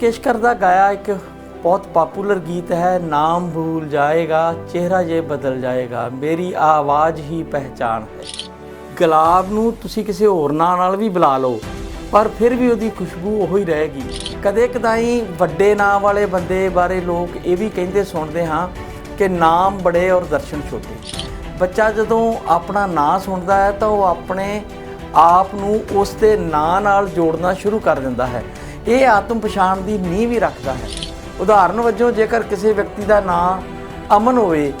ਕੇਸ਼ਕਰ ਦਾ ਗਾਇਆ ਇੱਕ ਬਹੁਤ ਪਪੂਲਰ ਗੀਤ ਹੈ, ਨਾਮ ਭੂਲ ਜਾਏਗਾ, ਚਿਹਰਾ ਜੇ ਬਦਲ ਜਾਏਗਾ, ਮੇਰੀ ਆਵਾਜ਼ ਹੀ ਪਹਿਚਾਨ ਹੈ। ਗੁਲਾਬ ਨੂੰ ਤੁਸੀਂ ਕਿਸੇ ਹੋਰ ਨਾਂ ਨਾਲ ਵੀ ਬੁਲਾ ਲਓ, ਪਰ ਫਿਰ ਵੀ ਉਹਦੀ ਖੁਸ਼ਬੂ ਉਹੀ ਹੀ ਰਹੇਗੀ। ਕਦੇ ਕਦਾਈ ਵੱਡੇ ਨਾਂ ਵਾਲੇ ਬੰਦੇ ਬਾਰੇ ਲੋਕ ਇਹ ਵੀ ਕਹਿੰਦੇ ਸੁਣਦੇ ਹਾਂ ਕਿ ਨਾਮ ਬੜੇ ਔਰ ਦਰਸ਼ਨ ਛੋਟੇ। ਬੱਚਾ ਜਦੋਂ ਆਪਣਾ ਨਾਂ ਸੁਣਦਾ ਹੈ ਤਾਂ ਉਹ ਆਪਣੇ ਆਪ ਨੂੰ ਉਸ ਦੇ ਨਾਂ ਨਾਲ ਜੋੜਨਾ ਸ਼ੁਰੂ ਕਰ ਦਿੰਦਾ ਹੈ। ਇਹ ਆਤਮ ਪਛਾਣ ਦੀ ਨੀਂਹ ਵੀ ਰੱਖਦਾ ਹੈ। ਉਦਾਹਰਨ ਵਜੋਂ ਜੇਕਰ ਕਿਸੇ ਵਿਅਕਤੀ ਦਾ ਨਾਂ ਅਮਨ ਹੋਵੇ,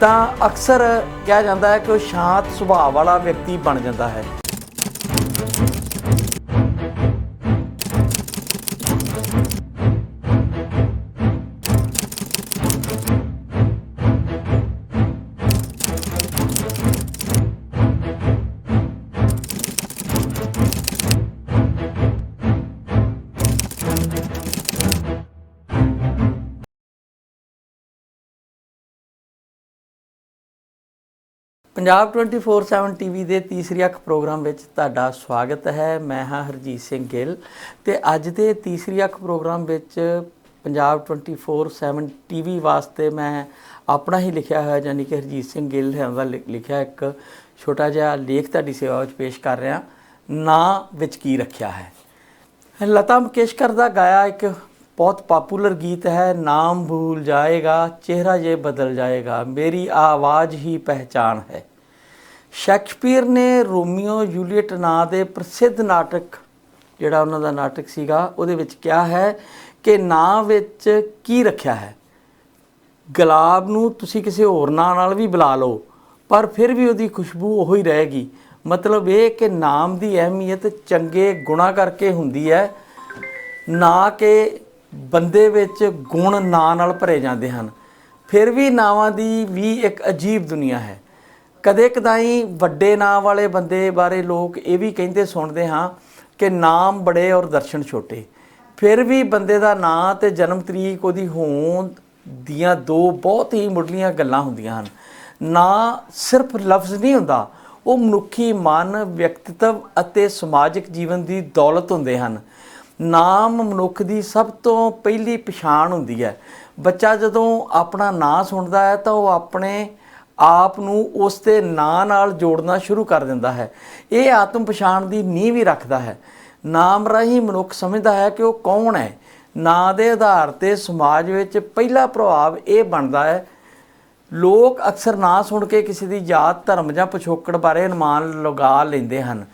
ਤਾਂ ਅਕਸਰ ਕਿਹਾ ਜਾਂਦਾ ਹੈ ਕਿ ਉਹ ਸ਼ਾਂਤ ਸੁਭਾਅ ਵਾਲਾ ਵਿਅਕਤੀ ਬਣ ਜਾਂਦਾ ਹੈ। ਪੰਜਾਬ 24/7 ਟੀਵੀ ਦੇ ਤੀਸਰੀ ਅੱਖ ਪ੍ਰੋਗਰਾਮ ਵਿੱਚ ਤੁਹਾਡਾ ਸਵਾਗਤ ਹੈ। ਮੈਂ ਹਾਂ ਹਰਜੀਤ ਸਿੰਘ ਗਿੱਲ ਤੇ ਅੱਜ ਦੇ ਤੀਸਰੀ ਅੱਖ ਪ੍ਰੋਗਰਾਮ ਵਿੱਚ ਪੰਜਾਬ 24/7 ਟੀਵੀ ਵਾਸਤੇ ਮੈਂ ਆਪਣਾ ਹੀ ਲਿਖਿਆ ਹੋਇਆ, ਯਾਨੀ ਕਿ ਹਰਜੀਤ ਸਿੰਘ ਗਿੱਲ ਹੈ ਦਾ ਲਿ- ਲਿਖਿਆ ਇੱਕ ਛੋਟਾ ਜਿਹਾ ਲੇਖ ਤੁਹਾਡੀ ਸੇਵਾ ਵਿੱਚ ਪੇਸ਼ ਕਰ ਰਿਹਾ। ਨਾਂ ਵਿੱਚ ਕੀ ਰੱਖਿਆ ਹੈ। ਲਤਾ ਮੰਗੇਸ਼ਕਰ ਦਾ ਗਾਇਆ ਇੱਕ ਬਹੁਤ ਪਪੂਲਰ ਗੀਤ ਹੈ, ਨਾਮ ਭੂਲ ਜਾਏਗਾ, ਚਿਹਰਾ ਜੇ ਬਦਲ ਜਾਏਗਾ, ਮੇਰੀ ਆਵਾਜ਼ ਹੀ ਪਹਿਚਾਨ ਹੈ। ਸ਼ੈਕਸਪੀਅਰ ਨੇ ਰੋਮੀਓ ਜੂਲੀਅਟ ਨਾਂ ਦੇ ਪ੍ਰਸਿੱਧ ਨਾਟਕ, ਜਿਹੜਾ ਉਹਨਾਂ ਦਾ ਨਾਟਕ ਸੀਗਾ, ਉਹਦੇ ਵਿੱਚ ਕਿਹਾ ਹੈ ਕਿ ਨਾਂ ਵਿੱਚ ਕੀ ਰੱਖਿਆ ਹੈ? ਗੁਲਾਬ ਨੂੰ ਤੁਸੀਂ ਕਿਸੇ ਹੋਰ ਨਾਂ ਨਾਲ ਵੀ ਬੁਲਾ ਲਓ, ਪਰ ਫਿਰ ਵੀ ਉਹਦੀ ਖੁਸ਼ਬੂ ਉਹੀ ਹੀ ਰਹੇਗੀ। ਮਤਲਬ ਇਹ ਕਿ ਨਾਮ ਦੀ ਅਹਿਮੀਅਤ ਚੰਗੇ ਗੁਣਾ ਕਰਕੇ ਹੁੰਦੀ ਹੈ, ਨਾ ਕਿ ਬੰਦੇ ਵਿੱਚ ਗੁਣ ਨਾਂ ਨਾਲ ਭਰੇ ਜਾਂਦੇ ਹਨ। ਫਿਰ ਵੀ ਨਾਵਾਂ ਦੀ ਵੀ ਇੱਕ ਅਜੀਬ ਦੁਨੀਆ ਹੈ। ਕਦੇ ਕਦਾਈ ਵੱਡੇ ਨਾਂ ਵਾਲੇ ਬੰਦੇ ਬਾਰੇ ਲੋਕ ਇਹ ਵੀ ਕਹਿੰਦੇ ਸੁਣਦੇ ਹਾਂ ਕਿ ਨਾਮ ਬੜੇ ਔਰ ਦਰਸ਼ਨ ਛੋਟੇ। ਫਿਰ ਵੀ ਬੰਦੇ ਦਾ ਨਾਂ ਤੇ ਜਨਮ ਤਰੀਕ ਉਹਦੀ ਹੋਂਦ ਦੀਆਂ ਦੋ ਬਹੁਤ ਹੀ ਮੁੱਢਲੀਆਂ ਗੱਲਾਂ ਹੁੰਦੀਆਂ ਹਨ। ਨਾਂ ਸਿਰਫ ਲਫ਼ਜ਼ ਨਹੀਂ ਹੁੰਦਾ, ਉਹ ਮਨੁੱਖੀ ਮਨ, ਵਿਅਕਤਿਤਵ ਅਤੇ ਸਮਾਜਿਕ ਜੀਵਨ ਦੀ ਦੌਲਤ ਹੁੰਦੇ ਹਨ। ਨਾਮ ਮਨੁੱਖ ਦੀ ਸਭ ਤੋਂ ਪਹਿਲੀ ਪਛਾਣ ਹੁੰਦੀ ਹੈ। ਬੱਚਾ ਜਦੋਂ ਆਪਣਾ ਨਾਂ ਸੁਣਦਾ ਹੈ ਤਾਂ ਉਹ ਆਪਣੇ ਆਪ ਨੂੰ ਉਸ ਦੇ ਨਾਂ ਨਾਲ ਜੋੜਨਾ ਸ਼ੁਰੂ ਕਰ ਦਿੰਦਾ ਹੈ। ਇਹ ਆਤਮ ਪਛਾਣ ਦੀ ਨੀਂਹ ਵੀ ਰੱਖਦਾ ਹੈ। ਨਾਮ ਰਾਹੀਂ ਮਨੁੱਖ ਸਮਝਦਾ ਹੈ ਕਿ ਉਹ ਕੌਣ ਹੈ। ਨਾਂ ਦੇ ਆਧਾਰ ਤੇ ਸਮਾਜ ਵਿੱਚ ਪਹਿਲਾ ਪ੍ਰਭਾਵ ਇਹ ਬਣਦਾ ਹੈ। ਲੋਕ ਅਕਸਰ ਨਾਂ ਸੁਣ ਕੇ ਕਿਸੇ ਦੀ ਜਾਤ, ਧਰਮ ਜਾਂ ਪਿਛੋਕੜ ਬਾਰੇ ਅਨੁਮਾਨ ਲਗਾ ਲੈਂਦੇ ਹਨ।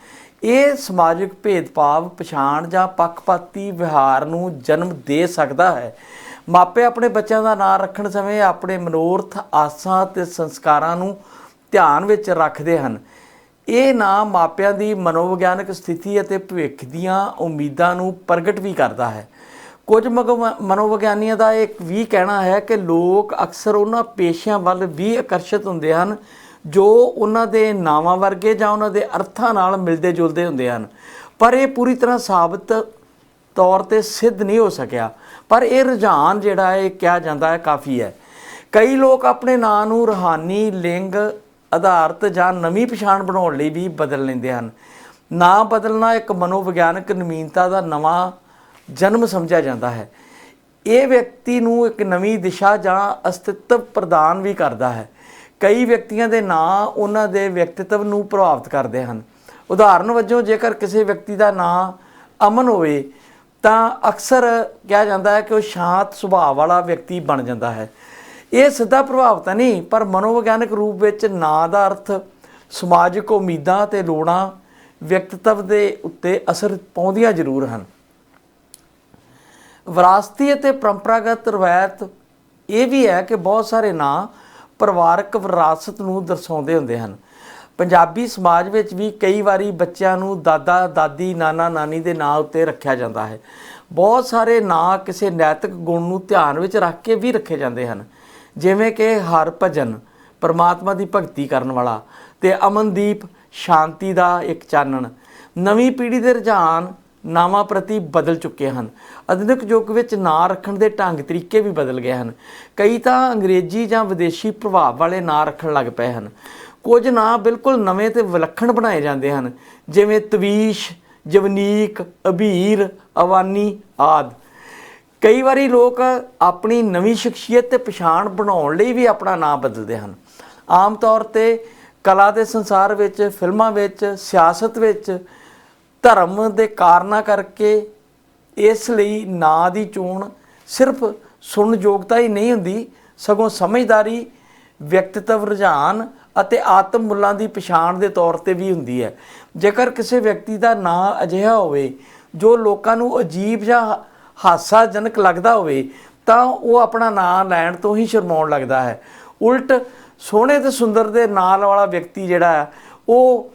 ਇਹ ਸਮਾਜਿਕ ਭੇਦਭਾਵ, ਪਛਾਣ ਜਾਂ ਪੱਖਪਾਤੀ ਵਿਹਾਰ ਨੂੰ ਜਨਮ ਦੇ ਸਕਦਾ ਹੈ। ਮਾਪੇ ਆਪਣੇ ਬੱਚਿਆਂ ਦਾ ਨਾਂ ਰੱਖਣ ਸਮੇਂ ਆਪਣੇ ਮਨੋਰਥ, ਆਸਾਂ ਤੇ ਸੰਸਕਾਰਾਂ ਨੂੰ ਧਿਆਨ ਵਿੱਚ ਰੱਖਦੇ ਹਨ। ਇਹ ਨਾਂ ਮਾਪਿਆਂ ਦੀ ਮਨੋਵਿਗਿਆਨਕ ਸਥਿਤੀ ਅਤੇ ਭਵਿੱਖ ਦੀਆਂ ਉਮੀਦਾਂ ਨੂੰ ਪ੍ਰਗਟ ਵੀ ਕਰਦਾ ਹੈ। ਕੁਝ ਮਗੋ- ਮਨੋਵਿਗਿਆਨੀਆਂ ਦਾ ਇੱਕ ਵੀ ਕਹਿਣਾ ਹੈ ਕਿ ਲੋਕ ਅਕਸਰ ਉਹਨਾਂ ਪੇਸ਼ਿਆਂ ਵੱਲ ਵੀ ਆਕਰਸ਼ਿਤ ਹੁੰਦੇ ਹਨ ਜੋ ਉਹਨਾਂ ਦੇ ਨਾਵਾਂ ਵਰਗੇ ਜਾਂ ਉਹਨਾਂ ਦੇ ਅਰਥਾਂ ਨਾਲ ਮਿਲਦੇ ਜੁਲਦੇ ਹੁੰਦੇ ਹਨ। ਪਰ ਇਹ ਪੂਰੀ ਤਰ੍ਹਾਂ ਸਾਬਤ ਤੌਰ ਤੇ ਸਿੱਧ ਨਹੀਂ ਹੋ ਸਕਿਆ। ਪਰ ਇਹ ਰੁਝਾਨ ਜਿਹੜਾ ਹੈ ਇਹ ਕਿਹਾ ਜਾਂਦਾ ਹੈ ਕਾਫੀ ਹੈ। ਕਈ ਲੋਕ ਆਪਣੇ ਨਾਂ ਨੂੰ ਰੂਹਾਨੀ, ਲਿੰਗ ਆਧਾਰਿਤ ਜਾਂ ਨਵੀਂ ਪਛਾਣ ਬਣਾਉਣ ਲਈ ਵੀ ਬਦਲ ਲੈਂਦੇ ਹਨ। ਨਾਂ ਬਦਲਣਾ ਇੱਕ ਮਨੋਵਿਗਿਆਨਕ ਨਵੀਨਤਾ ਦਾ ਨਵਾਂ ਜਨਮ ਸਮਝਿਆ ਜਾਂਦਾ ਹੈ। ਇਹ ਵਿਅਕਤੀ ਨੂੰ ਇੱਕ ਨਵੀਂ ਦਿਸ਼ਾ ਜਾਂ ਅਸਤਿਤਵ ਪ੍ਰਦਾਨ ਵੀ ਕਰਦਾ ਹੈ। ਕਈ ਵਿਅਕਤੀਆਂ ਦੇ ਨਾਂ ਉਹਨਾਂ ਦੇ ਵਿਅਕਤਿਤਵ ਨੂੰ ਪ੍ਰਭਾਵਿਤ ਕਰਦੇ ਹਨ। ਉਦਾਹਰਨ ਵਜੋਂ ਜੇਕਰ ਕਿਸੇ ਵਿਅਕਤੀ ਦਾ ਨਾਂ ਅਮਨ ਹੋਵੇ, ਤਾਂ ਅਕਸਰ ਕਿਹਾ ਜਾਂਦਾ ਹੈ ਕਿ ਉਹ ਸ਼ਾਂਤ ਸੁਭਾਅ ਵਾਲਾ ਵਿਅਕਤੀ ਬਣ ਜਾਂਦਾ ਹੈ। ਇਹ ਸਿੱਧਾ ਪ੍ਰਭਾਵ ਤਾਂ ਨਹੀਂ, ਪਰ ਮਨੋਵਿਗਿਆਨਕ ਰੂਪ ਵਿੱਚ ਨਾਂ ਦਾ ਅਰਥ, ਸਮਾਜਿਕ ਉਮੀਦਾਂ ਤੇ ਲੋੜਾਂ ਵਿਅਕਤਿਤਵ ਦੇ ਉੱਤੇ ਅਸਰ ਪਾਉਂਦੀਆਂ ਜ਼ਰੂਰ ਹਨ। ਵਿਰਾਸਤੀ ਅਤੇ ਪਰੰਪਰਾਗਤ ਰਵਾਇਤ ਇਹ ਵੀ ਹੈ ਕਿ ਬਹੁਤ ਸਾਰੇ ਨਾਂ ਪਰਿਵਾਰਕ ਵਿਰਾਸਤ ਨੂੰ ਦਰਸਾਉਂਦੇ ਹੁੰਦੇ ਹਨ। ਪੰਜਾਬੀ ਸਮਾਜ ਵਿੱਚ ਵੀ ਕਈ ਵਾਰੀ ਬੱਚਿਆਂ ਨੂੰ ਦਾਦਾ, ਦਾਦੀ, ਨਾਨਾ, ਨਾਨੀ ਦੇ ਨਾਂ ਉੱਤੇ ਰੱਖਿਆ ਜਾਂਦਾ ਹੈ। ਬਹੁਤ ਸਾਰੇ ਨਾਂ ਕਿਸੇ ਨੈਤਿਕ ਗੁਣ ਨੂੰ ਧਿਆਨ ਵਿੱਚ ਰੱਖ ਕੇ ਵੀ ਰੱਖੇ ਜਾਂਦੇ ਹਨ। ਜਿਵੇਂ ਕਿ ਹਰ ਭਜਨ, ਪਰਮਾਤਮਾ ਦੀ ਭਗਤੀ ਕਰਨ ਵਾਲਾ ਤੇ ਅਮਨਦੀਪ ਸ਼ਾਂਤੀ ਦਾ ਇੱਕ ਚਾਨਣ। ਨਵੀਂ ਪੀੜ੍ਹੀ ਦੇ ਰੁਝਾਨ ਨਾਵਾਂ ਪ੍ਰਤੀ ਬਦਲ ਚੁੱਕੇ ਹਨ। ਆਧੁਨਿਕ ਯੁੱਗ ਵਿੱਚ ਨਾਂ ਰੱਖਣ ਦੇ ਢੰਗ ਤਰੀਕੇ ਵੀ ਬਦਲ ਗਏ ਹਨ। ਕਈ ਤਾਂ ਅੰਗਰੇਜ਼ੀ ਜਾਂ ਵਿਦੇਸ਼ੀ ਪ੍ਰਭਾਵ ਵਾਲੇ ਨਾਂ ਰੱਖਣ ਲੱਗ ਪਏ ਹਨ। ਕੁਝ ਨਾਂ ਬਿਲਕੁਲ ਨਵੇਂ ਤੇ ਵਿਲੱਖਣ ਬਣਾਏ ਜਾਂਦੇ ਹਨ, ਜਿਵੇਂ ਤਵੀਸ਼, ਜਵਨੀਕ, ਅਬੀਰ, ਅਵਾਨੀ ਆਦ। ਕਈ ਵਾਰੀ ਲੋਕ ਆਪਣੀ ਨਵੀਂ ਸ਼ਖਸੀਅਤ ਤੇ ਪਛਾਣ ਬਣਾਉਣ ਲਈ ਵੀ ਆਪਣਾ ਨਾਂ ਬਦਲਦੇ ਹਨ। ਆਮ ਤੌਰ ਤੇ ਕਲਾ ਦੇ ਸੰਸਾਰ ਵਿੱਚ, ਫਿਲਮਾਂ ਵਿੱਚ, ਸਿਆਸਤ ਵਿੱਚ ਧਰਮ ਦੇ ਕਾਰਨਾਂ ਕਰਕੇ ਇਸ ਲਈ ਨਾਂ ਦੀ ਚੋਣ ਸਿਰਫ ਸੁਣਨਯੋਗਤਾ ਹੀ ਨਹੀਂ ਹੁੰਦੀ, ਸਗੋਂ ਸਮਝਦਾਰੀ, ਵਿਅਕਤਿਤਵ ਰੁਝਾਨ ਅਤੇ ਆਤਮ ਮੁੱਲਾਂ ਦੀ ਪਛਾਣ ਦੇ ਤੌਰ ਤੇ ਵੀ ਹੁੰਦੀ ਹੈ। ਜੇਕਰ ਕਿਸੇ ਵਿਅਕਤੀ ਦਾ ਨਾਂ ਅਜਿਹਾ ਹੋਵੇ, ਜੋ ਲੋਕਾਂ ਨੂੰ ਅਜੀਬ ਜਾਂ ਹਾਸਾਜਨਕ ਲੱਗਦਾ ਹੋਵੇ, ਤਾਂ ਉਹ ਆਪਣਾ ਨਾਂ ਲੈਣ ਤੋਂ ਹੀ ਸ਼ਰਮਾਉਣ ਲੱਗਦਾ ਹੈ। ਉਲਟ, ਸੋਹਣੇ ਤੇ ਸੁੰਦਰ ਦੇ ਨਾਲ ਵਾਲਾ ਵਿਅਕਤੀ ਜਿਹੜਾ ਹੈ, ਉਹ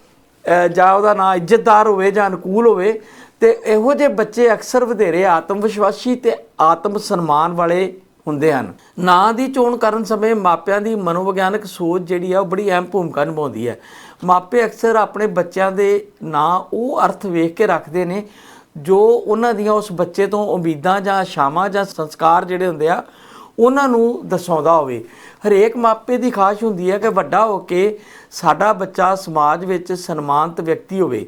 ਜਾਂ ਉਹਦਾ ਨਾਂ ਇੱਜ਼ਤਦਾਰ ਹੋਵੇ ਜਾਂ ਅਨੁਕੂਲ ਹੋਵੇ, ਤੇ ਇਹੋ ਜਿਹੇ ਬੱਚੇ ਅਕਸਰ ਵਧੇਰੇ ਆਤਮ ਵਿਸ਼ਵਾਸੀ ਤੇ ਆਤਮ ਸਨਮਾਨ ਵਾਲੇ ਹੁੰਦੇ ਹਨ। ਨਾਂ ਦੀ ਚੋਣ ਕਰਨ ਸਮੇਂ ਮਾਪਿਆਂ ਦੀ ਮਨੋਵਿਗਿਆਨਕ ਸੋਚ ਜਿਹੜੀ ਆ ਉਹ ਬੜੀ ਅਹਿਮ ਭੂਮਿਕਾ ਨਿਭਾਉਂਦੀ ਹੈ। ਮਾਪੇ ਅਕਸਰ ਆਪਣੇ ਬੱਚਿਆਂ ਦੇ ਨਾਂ ਉਹ ਅਰਥ ਵੇਖ ਕੇ ਰੱਖਦੇ ਨੇ ਜੋ ਉਹਨਾਂ ਦੀਆਂ ਉਸ ਬੱਚੇ ਤੋਂ ਉਮੀਦਾਂ ਜਾਂ ਆਸ਼ਾਵਾਂ ਜਾਂ ਸੰਸਕਾਰ ਜਿਹੜੇ ਹੁੰਦੇ ਆ, ਉਹਨਾਂ ਨੂੰ ਦਰਸਾਉਂਦਾ ਹੋਵੇ। ਹਰੇਕ ਮਾਪੇ ਦੀ ਖਾਸ਼ ਹੁੰਦੀ ਹੈ ਕਿ ਵੱਡਾ ਹੋ ਕੇ ਸਾਡਾ ਬੱਚਾ ਸਮਾਜ ਵਿੱਚ ਸਨਮਾਨਿਤ ਵਿਅਕਤੀ ਹੋਵੇ,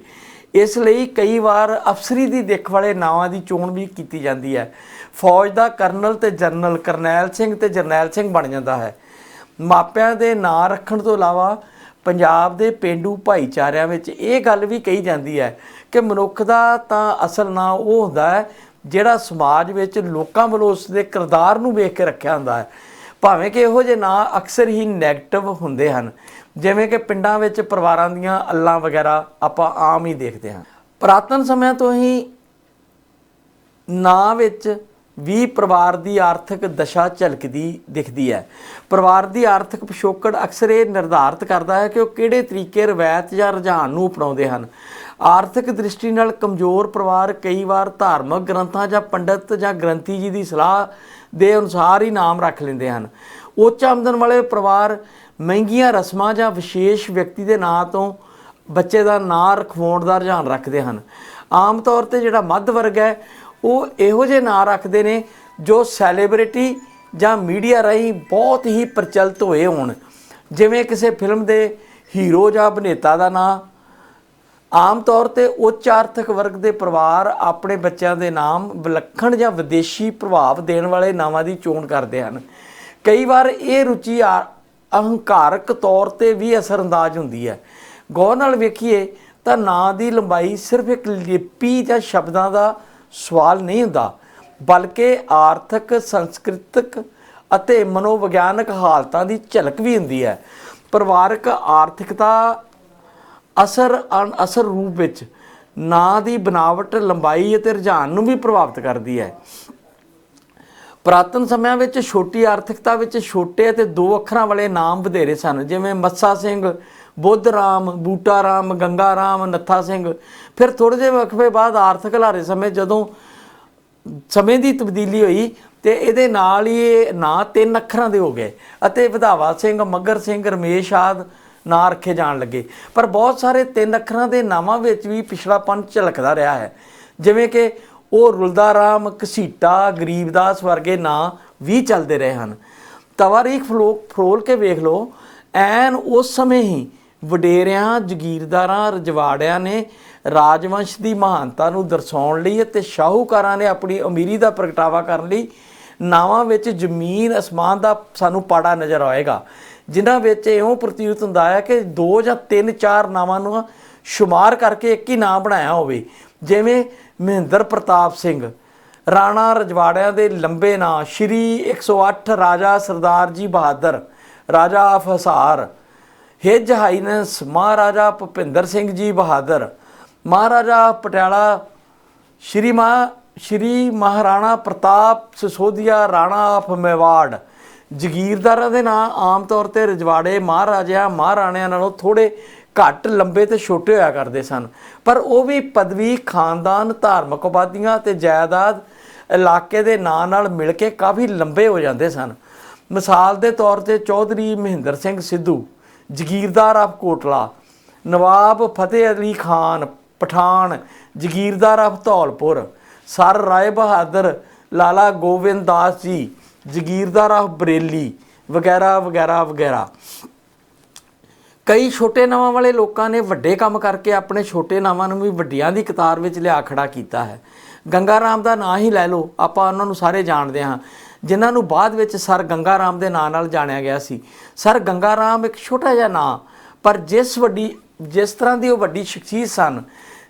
ਇਸ ਲਈ ਕਈ ਵਾਰ ਅਫਸਰੀ ਦੀ ਦਿੱਖ ਵਾਲੇ ਨਾਵਾਂ ਦੀ ਚੋਣ ਵੀ ਕੀਤੀ ਜਾਂਦੀ ਹੈ। ਫੌਜ ਦਾ ਕਰਨਲ ਤੇ ਜਨਰਲ, ਕਰਨੈਲ ਸਿੰਘ ਤੇ ਜਰਨੈਲ ਸਿੰਘ ਬਣ ਜਾਂਦਾ ਹੈ। ਮਾਪਿਆਂ ਦੇ ਨਾਂ ਰੱਖਣ ਤੋਂ ਇਲਾਵਾ ਪੰਜਾਬ ਦੇ ਪਿੰਡੂ ਭਾਈਚਾਰਿਆਂ ਵਿੱਚ ਇਹ ਗੱਲ ਵੀ ਕਹੀ ਜਾਂਦੀ ਹੈ ਕਿ ਮਨੁੱਖ ਦਾ ਤਾਂ ਅਸਲ ਨਾਂ ਉਹ ਹੁੰਦਾ ਹੈ ਜਿਹੜਾ ਸਮਾਜ ਵਿੱਚ ਲੋਕਾਂ ਵੱਲੋਂ ਉਸ ਦੇ ਕਿਰਦਾਰ ਨੂੰ ਵੇਖ ਕੇ ਰੱਖਿਆ ਹੁੰਦਾ ਹੈ। ਭਾਵੇਂ ਕਿ ਇਹੋ ਜਿਹੇ ਨਾਂ ਅਕਸਰ ਹੀ 네ਗੇਟਿਵ ਹੁੰਦੇ ਹਨ, ਜਿਵੇਂ ਕਿ ਪਿੰਡਾਂ ਵਿੱਚ ਪਰਿਵਾਰਾਂ ਦੀਆਂ ਅੱਲਾਂ ਵਗੈਰਾ ਆਪਾਂ ਆਮ ਹੀ ਦੇਖਦੇ ਹਾਂ। ਪ੍ਰਾਤਨ ਸਮਿਆਂ ਤੋਂ ਹੀ ਨਾਂ ਵਿੱਚ ਵੀ ਪਰਿਵਾਰ ਦੀ ਆਰਥਿਕ ਦਸ਼ਾ ਝਲਕਦੀ ਦਿਖਦੀ ਹੈ। ਪਰਿਵਾਰ ਦੀ ਆਰਥਿਕ ਪਿਛੋਕੜ ਅਕਸਰ ਇਹ ਨਿਰਧਾਰਤ ਕਰਦਾ ਹੈ ਕਿ ਉਹ ਕਿਹੜੇ ਤਰੀਕੇ ਰਵਾਇਤ ਜਾਂ ਰੁਝਾਨ ਨੂੰ ਅਪਣਾਉਂਦੇ ਹਨ। ਆਰਥਿਕ ਦ੍ਰਿਸ਼ਟੀ ਨਾਲ ਕਮਜ਼ੋਰ ਪਰਿਵਾਰ ਕਈ ਵਾਰ ਧਾਰਮਿਕ ਗ੍ਰੰਥਾਂ ਜਾਂ ਪੰਡਤ ਜਾਂ ਗ੍ਰੰਥੀ ਜੀ ਦੀ ਸਲਾਹ ਦੇ ਅਨੁਸਾਰ ਹੀ ਨਾਮ ਰੱਖ ਲੈਂਦੇ ਹਨ। ਉੱਚ ਆਮਦਨ ਵਾਲੇ ਪਰਿਵਾਰ ਮਹਿੰਗੀਆਂ ਰਸਮਾਂ ਜਾਂ ਵਿਸ਼ੇਸ਼ ਵਿਅਕਤੀ ਦੇ ਨਾਂ ਤੋਂ ਬੱਚੇ ਦਾ ਨਾਂ ਰਖਵਾਉਣ ਦਾ ਰੁਝਾਨ ਰੱਖਦੇ ਹਨ। ਆਮ ਤੌਰ ਤੇ ਜਿਹੜਾ ਮੱਧ ਵਰਗ ਹੈ, ਉਹ ਇਹੋ ਜਿਹੇ ਨਾਂ ਰੱਖਦੇ ਨੇ ਜੋ ਸੈਲੀਬ੍ਰਿਟੀ ਜਾਂ ਮੀਡੀਆ ਰਾਹੀਂ ਬਹੁਤ ਹੀ ਪ੍ਰਚਲਿਤ ਹੋਏ ਹੋਣ। ਜਿਵੇਂ ਕਿਸੇ ਫਿਲਮ ਦੇ ਹੀਰੋ ਜਾਂ ਅਭਿਨੇਤਾ ਦਾ ਨਾਂ ਆਮ ਤੌਰ ਤੇ ਉੱਚ ਆਰਥਿਕ ਵਰਗ ਦੇ ਪਰਿਵਾਰ ਆਪਣੇ ਬੱਚਿਆਂ ਦੇ ਨਾਮ ਵਿਲੱਖਣ ਜਾਂ ਵਿਦੇਸ਼ੀ ਪ੍ਰਭਾਵ ਦੇਣ ਵਾਲੇ ਨਾਵਾਂ ਦੀ ਚੋਣ ਕਰਦੇ ਹਨ। ਕਈ ਵਾਰ ਇਹ ਰੁਚੀ ਆ- ਅਹੰਕਾਰਕ ਤੌਰ ਤੇ ਵੀ ਅਸਰਅੰਦਾਜ਼ ਹੁੰਦੀ ਹੈ। ਗੌਰ ਨਾਲ ਵੇਖੀਏ ਤਾਂ ਨਾਂ ਦੀ ਲੰਬਾਈ ਸਿਰਫ ਇੱਕ ਲਿਪੀ ਜਾਂ ਸ਼ਬਦਾਂ ਦਾ ਸਵਾਲ ਨਹੀਂ ਹੁੰਦਾ, ਬਲਕਿ ਆਰਥਿਕ, ਸੰਸਕ੍ਰਿਤਕ ਅਤੇ ਮਨੋਵਿਗਿਆਨਕ ਹਾਲਤਾਂ ਦੀ ਝਲਕ ਵੀ ਹੁੰਦੀ ਹੈ। ਪਰਿਵਾਰਕ ਆਰਥਿਕਤਾ ਅਸਰ ਅਨ ਅਸਰ ਰੂਪ ਵਿੱਚ ਨਾਂ ਦੀ ਬਨਾਵਟ, ਲੰਬਾਈ ਅਤੇ ਰੁਝਾਨ ਨੂੰ ਵੀ ਪ੍ਰਭਾਵਿਤ ਕਰਦੀ ਹੈ। ਪ੍ਰਾਤਨ ਸਮਿਆਂ ਵਿੱਚ ਛੋਟੀ ਆਰਥਿਕਤਾ ਵਿੱਚ ਛੋਟੇ ਅਤੇ ਦੋ ਅੱਖਰਾਂ ਵਾਲੇ ਨਾਮ ਵਧੇਰੇ ਸਨ, ਜਿਵੇਂ ਮੱਸਾ ਸਿੰਘ, ਬੁੱਧ ਰਾਮ, ਬੂਟਾ ਰਾਮ, ਗੰਗਾ ਰਾਮ, ਨੱਥਾ ਸਿੰਘ। ਫਿਰ ਥੋੜੇ ਜਿਹੇ ਵਕਫੇ ਬਾਅਦ ਆਰਥਿਕ ਲਾਰੇ ਸਮੇਂ ਜਦੋਂ ਸਮੇਂ ਦੀ ਤਬਦੀਲੀ ਹੋਈ ਤੇ ਇਹਦੇ ਨਾਲ ਹੀ ਇਹ ਨਾਂ ਤਿੰਨ ਅੱਖਰਾਂ ਦੇ ਹੋ ਗਏ। ਅਤੇ ਵਧਾਵਾ ਸਿੰਘ ਮੱਗਰ ਸਿੰਘ, ਰਮੇਸ਼ ਆਦ ਨਾਂ ਰੱਖੇ ਜਾਣ ਲੱਗੇ। ਪਰ ਬਹੁਤ ਸਾਰੇ ਤਿੰਨ ਅੱਖਰਾਂ ਦੇ ਨਾਵਾਂ ਵਿੱਚ ਵੀ ਪਿਛੜਾਪਨ ਝਲਕਦਾ ਰਿਹਾ ਹੈ। ਜਿਵੇਂ ਕਿ ਉਹ ਰੁਲਦਾ ਰਾਮ, ਘਸੀਟਾ ਗਰੀਬਦਾਸ ਵਰਗੇ ਨਾਂ ਵੀ ਚੱਲਦੇ ਰਹੇ ਹਨ। ਤਵਾਰੀਖ ਫਲੋ, ਫਰੋਲ ਕੇ ਵੇਖ ਲਓ, ਐਨ ਉਸ ਸਮੇਂ ਹੀ ਵਡੇਰਿਆਂ, ਜਗੀਰਦਾਰਾਂ, ਰਜਵਾੜਿਆਂ ਨੇ ਰਾਜਵੰਸ਼ ਦੀ ਮਹਾਨਤਾ ਨੂੰ ਦਰਸਾਉਣ ਲਈ ਅਤੇ ਸ਼ਾਹੂਕਾਰਾਂ ਨੇ ਆਪਣੀ ਅਮੀਰੀ ਦਾ ਪ੍ਰਗਟਾਵਾ ਕਰਨ ਲਈ ਨਾਵਾਂ ਵਿੱਚ ਜ਼ਮੀਨ ਅਸਮਾਨ ਦਾ ਸਾਨੂੰ ਪਾੜਾ ਨਜ਼ਰ ਆਏਗਾ। ਜਿਨ੍ਹਾਂ ਵਿੱਚ ਇਉਂ ਪ੍ਰਤੀਤ ਹੁੰਦਾ ਹੈ ਕਿ ਦੋ ਜਾਂ ਤਿੰਨ ਚਾਰ ਨਾਵਾਂ ਨੂੰ ਸ਼ੁਮਾਰ ਕਰਕੇ ਇੱਕ ਹੀ ਨਾਮ ਬਣਾਇਆ ਹੋਵੇ, ਜਿਵੇਂ ਮਹਿੰਦਰ ਪ੍ਰਤਾਪ ਸਿੰਘ। ਰਾਣਾ ਰਜਵਾੜਿਆਂ ਦੇ ਲੰਬੇ ਨਾਂ, ਸ਼੍ਰੀ 108 ਰਾਜਾ Sardar ji Bahadur, Raja of Hisar His Highness, Maharaja Bhupinder Singh ji Bahadur, Maharaja Patiala, Shri Maha, Shri Maharana Pratap Sisodia, Rana of Mewar ਜਗੀਰਦਾਰਾਂ ਦੇ ਨਾਂ ਆਮ ਤੌਰ ਤੇ ਰਜਵਾੜੇ, ਮਹਾਰਾਜਿਆਂ, ਮਹਾਰਾਣਿਆਂ ਨਾਲੋਂ ਥੋੜੇ ਘੱਟ, ਲੰਬੇ ਤੇ ਛੋਟੇ ਹੋਇਆ ਕਰਦੇ ਸਨ। ਪਰ ਉਹ ਵੀ ਪਦਵੀ, ਖਾਨਦਾਨ, ਧਾਰਮਿਕ ਉਪਾਧੀਆਂ ਤੇ ਜਾਇਦਾਦ ਇਲਾਕੇ ਦੇ ਨਾਂ ਨਾਲ ਮਿਲ ਕੇ ਕਾਫੀ ਲੰਬੇ ਹੋ ਜਾਂਦੇ ਸਨ। ਮਿਸਾਲ ਦੇ ਤੌਰ ਤੇ Chaudhary Mahinder Singh Sidhu, jagirdar of Kotla, Nawab Fateh Ali Khan, Pathan, jagirdar of Dholpur, Sir Rai Bahadur, Lala Gobind Das ji jagirdar of Bareilly, ਵਗੈਰਾ ਵਗੈਰਾ ਵਗੈਰਾ। ਕਈ ਛੋਟੇ ਨਾਵਾਂ ਵਾਲੇ ਲੋਕਾਂ ਨੇ ਵੱਡੇ ਕੰਮ ਕਰਕੇ ਆਪਣੇ ਛੋਟੇ ਨਾਵਾਂ ਨੂੰ ਵੀ ਵੱਡਿਆਂ ਦੀ ਕਤਾਰ ਵਿੱਚ ਲਿਆ ਖੜਾ ਕੀਤਾ ਹੈ। ਗੰਗਾ ਰਾਮ ਦਾ ਨਾਂ ਹੀ ਲੈ ਲਓ, ਆਪਾਂ ਉਹਨਾਂ ਨੂੰ ਸਾਰੇ ਜਾਣਦੇ ਹਾਂ, ਜਿਨ੍ਹਾਂ ਨੂੰ ਬਾਅਦ ਵਿੱਚ ਸਰ ਗੰਗਾ ਰਾਮ ਦੇ ਨਾਂ ਨਾਲ ਜਾਣਿਆ ਗਿਆ ਸੀ। ਸਰ ਗੰਗਾ ਰਾਮ ਇੱਕ ਛੋਟਾ ਜਿਹਾ ਨਾਂ, ਪਰ ਜਿਸ ਵੱਡੀ, ਜਿਸ ਤਰ੍ਹਾਂ ਦੀ ਉਹ ਵੱਡੀ ਸ਼ਖਸੀਅਤ ਸਨ,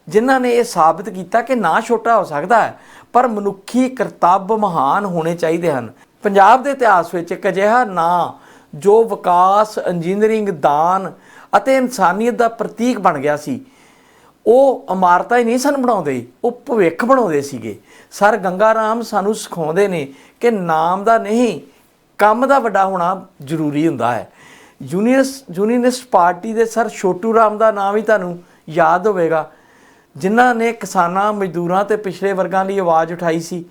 ਜਿਨ੍ਹਾਂ ਨੇ ਇਹ ਸਾਬਤ ਕੀਤਾ ਕਿ ਨਾਂ ਛੋਟਾ ਹੋ ਸਕਦਾ ਹੈ, ਪਰ ਮਨੁੱਖੀ ਕਰਤੱਵ ਮਹਾਨ ਹੋਣੇ ਚਾਹੀਦੇ ਹਨ। ਪੰਜਾਬ ਦੇ ਇਤਿਹਾਸ ਵਿੱਚ ਇੱਕ ਅਜਿਹਾ ਨਾਂ ਜੋ ਵਿਕਾਸ ਇੰਜੀਨੀਅਰਿੰਗ ਦਾਨ ਅਤੇ ਇਨਸਾਨੀਅਤ ਦਾ ਪ੍ਰਤੀਕ ਬਣ ਗਿਆ ਸੀ। ਉਹ ਇਮਾਰਤਾਂ ਹੀ ਨਹੀਂ ਸਨ ਬਣਾਉਂਦੇ, ਉਹ ਭਵਿੱਖ ਬਣਾਉਂਦੇ ਸੀਗੇ। ਸਰ ਗੰਗਾ ਰਾਮ ਸਾਨੂੰ ਸਿਖਾਉਂਦੇ ਨੇ ਕਿ ਨਾਮ ਦਾ ਨਹੀਂ, ਕੰਮ ਦਾ ਵੱਡਾ ਹੋਣਾ ਜ਼ਰੂਰੀ ਹੁੰਦਾ ਹੈ। ਯੂਨੀਅਨਸ ਯੂਨੀਅਨਿਸਟ ਪਾਰਟੀ ਦੇ ਸਰ ਛੋਟੂ ਰਾਮ ਦਾ ਨਾਮ ਹੀ ਤੁਹਾਨੂੰ ਯਾਦ ਹੋਵੇਗਾ, ਜਿਨ੍ਹਾਂ ਨੇ ਕਿਸਾਨਾਂ, ਮਜ਼ਦੂਰਾਂ ਤੇ ਪਿਛੜੇ ਵਰਗਾਂ ਲਈ ਆਵਾਜ਼ ਉਠਾਈ ਸੀ।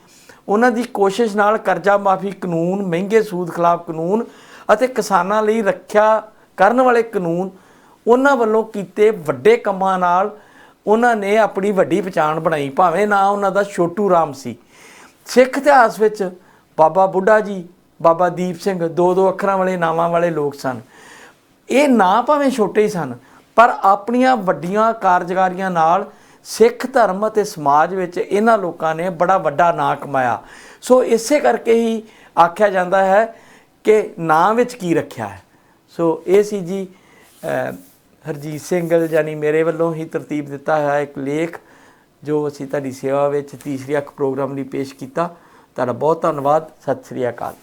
ਉਹਨਾਂ ਦੀ ਕੋਸ਼ਿਸ਼ ਨਾਲ ਕਰਜ਼ਾ ਮਾਫੀ ਕਾਨੂੰਨ, ਮਹਿੰਗੇ ਸੂਦ ਖਿਲਾਫ ਕਾਨੂੰਨ ਅਤੇ ਕਿਸਾਨਾਂ ਲਈ ਰੱਖਿਆ ਕਰਨ ਵਾਲੇ ਕਾਨੂੰਨ ਉਹਨਾਂ ਵੱਲੋਂ ਕੀਤੇ ਵੱਡੇ ਕੰਮਾਂ ਨਾਲ ਉਹਨਾਂ ਨੇ ਆਪਣੀ ਵੱਡੀ ਪਛਾਣ ਬਣਾਈ। ਭਾਵੇਂ ਨਾ ਉਹਨਾਂ ਦਾ ਛੋਟੂ ਰਾਮ ਸੀ। ਸਿੱਖ ਇਤਿਹਾਸ ਵਿੱਚ ਬਾਬਾ ਬੁੱਢਾ ਜੀ, ਬਾਬਾ ਦੀਪ ਸਿੰਘ ਦੋ ਦੋ ਅੱਖਰਾਂ ਵਾਲੇ, ਨਾਵਾਂ ਵਾਲੇ ਲੋਕ ਸਨ। ਇਹ ਨਾਂ ਭਾਵੇਂ ਛੋਟੇ ਹੀ ਸਨ, ਪਰ ਆਪਣੀਆਂ ਵੱਡੀਆਂ ਕਾਰਜਕਾਰੀਆਂ ਨਾਲ ਸਿੱਖ ਧਰਮ ਅਤੇ ਸਮਾਜ ਵਿੱਚ ਇਹਨਾਂ ਲੋਕਾਂ ਨੇ ਬੜਾ ਵੱਡਾ ਨਾਂ ਕਮਾਇਆ। ਸੋ ਇਸੇ ਕਰਕੇ ਹੀ ਆਖਿਆ ਜਾਂਦਾ ਹੈ ਕਿ ਨਾਂ ਵਿੱਚ ਕੀ ਰੱਖਿਆ ਹੈ। ਸੋ ਇਹ ਸੀ ਜੀ ਹਰਜੀਤ ਸਿੰਘ ਗਿੱਲ ਮੇਰੇ ਵੱਲੋਂ ਹੀ ਤਰਤੀਬ ਦਿੱਤਾ ਹੋਇਆ ਇੱਕ ਲੇਖ, ਜੋ ਅਸੀਂ ਤੁਹਾਡੀ ਸੇਵਾ ਵਿੱਚ ਤੀਸਰੀ ਅੱਖ ਪ੍ਰੋਗਰਾਮ ਲਈ ਪੇਸ਼ ਕੀਤਾ। ਤੁਹਾਡਾ ਬਹੁਤ ਧੰਨਵਾਦ। ਸਤਿ ਸ੍ਰੀ ਅਕਾਲ।